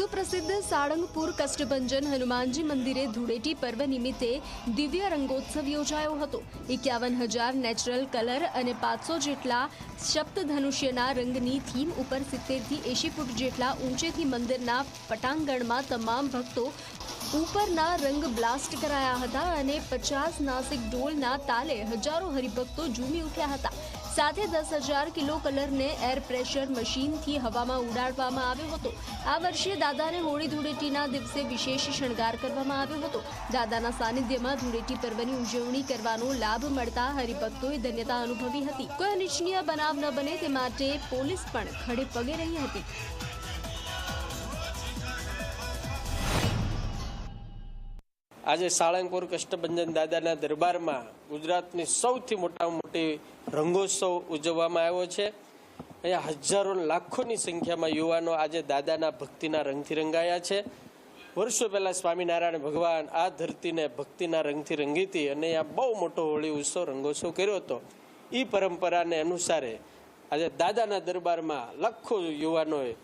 સુપ્રસિદ્ધ સાળંગપુર કષ્ટભંજન હનુમાનજી મંદિરે ધૂળેટી પર્વ નિમિત્તે દિવ્ય રંગોત્સવ યોજાયો હતો એકાવન હજાર નેચરલ કલર અને પાંચસો જેટલા સપ્તધનુષ્યના રંગની થીમ ઉપર સિત્તેરથી એંશી ફૂટ જેટલા ઊંચેથી મંદિરના પટાંગણમાં તમામ ભક્તો ઉપરના રંગ બ્લાસ્ટ કરાયા હતા અને પચાસ નાસિક ઢોલના તાલે હજારો હરિભક્તો ઝૂમી ઉઠ્યા હતા. સાથે દસ હજાર કિલો કલરને એર પ્રેશર મશીનથી હવામાં ઉડાડવામાં આવ્યો હતો. આ વર્ષે દાદાને હોળી ધૂળેટીના દિવસે વિશેષ શણગાર કરવામાં આવ્યો હતો. દાદાના સાનિધ્યમાં ધૂળેટી પર્વની ઉજવણી કરવાનો લાભ મળતા હરિભક્તોએ ધન્યતા અનુભવી હતી. કોઈ અનિચ્છનીય બનાવ ન બને તે માટે પોલીસ પણ ખડે પગે રહી હતી. આજે સાળંગપુર કષ્ટભંજન દાદાના દરબારમાં ગુજરાતની સૌથી મોટામાં મોટી રંગોત્સવ ઉજવવામાં આવ્યો છે. અહીંયા હજારો લાખોની સંખ્યામાં યુવાનો આજે દાદાના ભક્તિના રંગથી રંગાયા છે. વર્ષો પહેલાં સ્વામિનારાયણ ભગવાન આ ધરતીને ભક્તિના રંગથી રંગી હતી અને અહીંયા બહુ મોટો હોળી ઉત્સવ રંગોત્સવ કર્યો હતો. એ પરંપરાને અનુસારે આજે દાદાના દરબારમાં લાખો યુવાનોએ